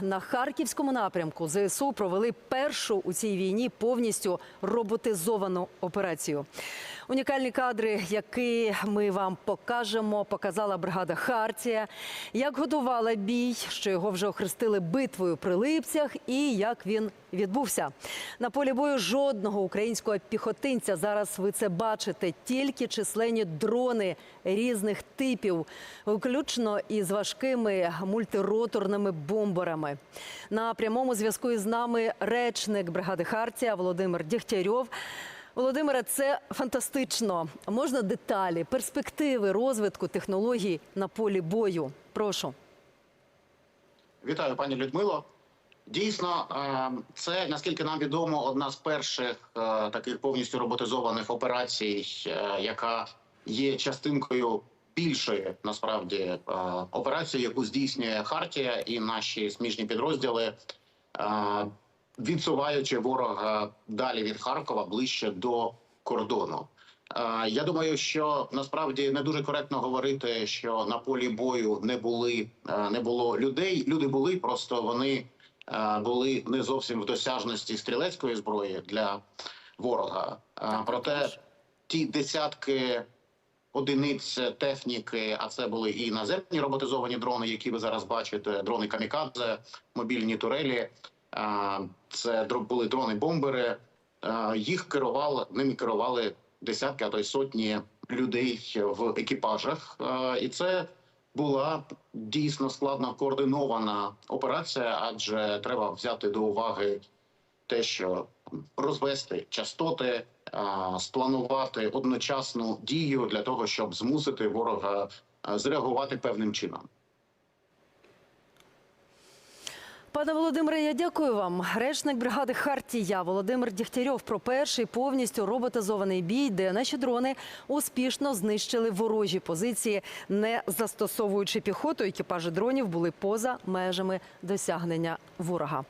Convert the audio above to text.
На харківському напрямку ЗСУ провели першу у цій війні повністю роботизовану операцію. Унікальні кадри, які ми вам покажемо, показала бригада Хартія, як готувала бій, що його вже охрестили битвою при липцях, і як він відбувся. На полі бою жодного українського піхотинця. Зараз ви це бачите. Тільки численні дрони різних типів, включно із важкими мультироторними бомберами. На прямому зв'язку із нами речник бригади Хартія Володимир Дігтярьов. Володимире, це фантастично. Можна деталі, перспективи розвитку технологій на полі бою. Прошу. Вітаю, пані Людмило. Дійсно, е, це наскільки нам відомо, одна з перших е, таких повністю роботизованих операцій, е, яка є частинкою більшої насправді операції, яку здійснює Хартія і наші сміжні підрозділи, відсуваючи ворога далі від Харкова ближче до кордону. Я думаю, що насправді не дуже коректно говорити, що на полі бою не були не було людей. Люди були, просто вони були не зовсім в досяжності стрілецької зброї для ворога. Проте ті десятки одиниць техніки, а це були і наземні роботизовані дрони, які ви зараз бачите, дрони камікадзе, мобільні турелі. Це були дрони-бомбери. Е, Їх керували ними керували десятки, а то й сотні людей в екіпажах, і це була дійсно складно координована операція, адже треба взяти до уваги те, що розвести частоти, спланувати одночасну дію для того, щоб змусити ворога зреагувати певним чином. Пане Володимире, я дякую вам. Речник бригади Хартія Володимир Дігтярьов про перший повністю роботизований бій, де наші дрони успішно знищили ворожі позиції, не застосовуючи піхоту. Екіпажі дронів були поза межами досягнення ворога.